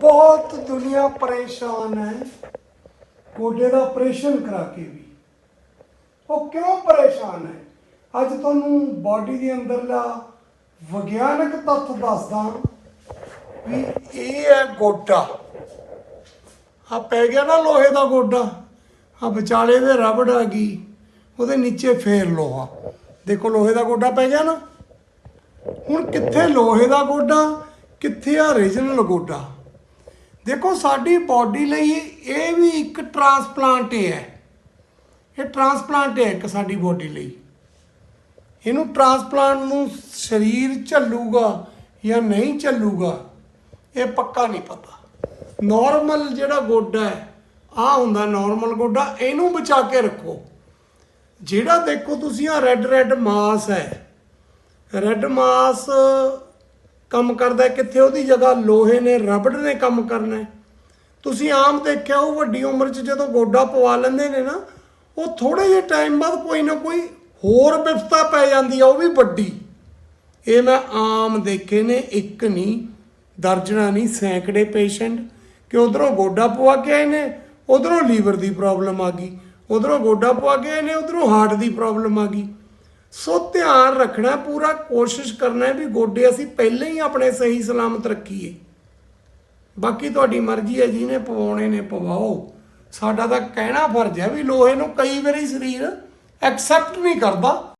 ਬਹੁਤ ਦੁਨੀਆ ਪਰੇਸ਼ਾਨ ਹੈ। ਗੋਡੇ ਦਾ ਆਪਰੇਸ਼ਨ ਕਰਾ ਕੇ ਵੀ। ਉਹ ਕਿਉਂ ਪਰੇਸ਼ਾਨ ਹੈ? ਅੱਜ ਤੁਹਾਨੂੰ ਬਾਡੀ ਦੇ ਅੰਦਰਲਾ ਵਿਗਿਆਨਕ ਤੱਥ ਦੱਸਦਾ ਵੀ ਇਹ ਹੈ ਗੋਡਾ। ਆ ਪੈ ਗਿਆ ਨਾ ਲੋਹੇ ਦਾ ਗੋਡਾ। ਆ ਵਿਚਾਲੇ ਦੇ ਰਬੜ ਆ ਗਈ। ਉਹਦੇ ਨੀਚੇ ਫੇਰ ਲੋਹਾ। ਦੇਖੋ ਲੋਹੇ ਦਾ ਗੋਡਾ ਪੈ ਗਿਆ ਨਾ। ਹੁਣ ਕਿੱਥੇ ਲੋਹੇ ਦਾ ਗੋਡਾ? ਕਿੱਥੇ ਆ ਰੀਜਨਲ ਗੋਡਾ? ਦੇਖੋ, ਸਾਡੀ ਬਾਡੀ ਲਈ ਇਹ ਵੀ ਇੱਕ ਟਰਾਂਸਪਲਾਂਟ ਹੀ ਹੈ। ਇਹ ਟਰਾਂਸਪਲਾਂਟ ਹੈ ਇੱਕ ਸਾਡੀ ਬਾਡੀ ਲਈ। ਇਹਨੂੰ ਟਰਾਂਸਪਲਾਂਟ ਨੂੰ ਸਰੀਰ ਝੱਲੂਗਾ ਜਾਂ ਨਹੀਂ ਝੱਲੂਗਾ, ਇਹ ਪੱਕਾ ਨਹੀਂ ਪਤਾ। ਨਾਰਮਲ ਜਿਹੜਾ ਗੋਡਾ ਹੈ ਆ ਹੁੰਦਾ ਨਾਰਮਲ ਗੋਡਾ, ਇਹਨੂੰ ਬਚਾ ਕੇ ਰੱਖੋ। ਜਿਹੜਾ ਦੇਖੋ ਤੁਸੀਂ ਆ ਰੈੱਡ ਰੈੱਡ ਮਾਸ ਹੈ ਰੈੱਡ ਮਾਸ ਕੰਮ ਕਰਦਾ ਕਿੱਥੇ ਉਹਦੀ ਜਗ੍ਹਾ ਲੋਹੇ ਨੇ, ਰਬੜ ਨੇ ਕੰਮ ਕਰਨਾ ਤੁਸੀਂ ਆਮ ਦੇਖਿਆ ਉਹ ਵੱਡੀ ਉਮਰ 'ਚ ਜਦੋਂ ਗੋਡਾ ਪਵਾ ਲੈਂਦੇ ਨੇ ਨਾ, ਉਹ ਥੋੜੇ ਜਿਹੇ ਟਾਈਮ ਬਾਅਦ ਕੋਈ ਨਾ ਕੋਈ ਹੋਰ ਵਿਪਤਾ ਪੈ ਜਾਂਦੀ ਆ, ਉਹ ਵੀ ਵੱਡੀ। ਇਹ ਮੈਂ ਆਮ ਦੇਖੇ ਨੇ, ਇੱਕ ਨਹੀਂ ਦਰਜਣਾ ਨਹੀਂ, ਸੈਂਕੜੇ ਪੇਸ਼ੈਂਟ ਕਿ ਉਧਰੋਂ ਗੋਡਾ ਪਵਾ ਕੇ ਆਏ ਨੇ, ਉਧਰੋਂ ਲੀਵਰ ਦੀ ਪ੍ਰੋਬਲਮ ਆ ਗਈ। ਉਧਰੋਂ ਗੋਡਾ ਪਵਾ ਕੇ ਆਏ ਨੇ, ਉਧਰੋਂ ਹਾਰਟ ਦੀ ਪ੍ਰੋਬਲਮ ਆ ਗਈ। ਸੋ ਧਿਆਨ ਰੱਖਣਾ, ਪੂਰਾ ਕੋਸ਼ਿਸ਼ ਕਰਨਾ ਵੀ ਗੋਡੇ ਅਸੀਂ ਪਹਿਲਾਂ ਹੀ ਆਪਣੇ ਸਹੀ ਸਲਾਮਤ ਰੱਖੀਏ। ਬਾਕੀ ਤੁਹਾਡੀ ਮਰਜ਼ੀ ਹੈ, ਜਿਹਨੇ ਪਵਾਉਣੇ ਨੇ ਪਵਾਓ। ਸਾਡਾ ਤਾਂ ਕਹਿਣਾ ਫਰਜ਼ ਹੈ ਵੀ ਲੋਹੇ ਨੂੰ ਕਈ ਵਾਰੀ ਸਰੀਰ ਐਕਸੈਪਟ ਨਹੀਂ ਕਰਦਾ।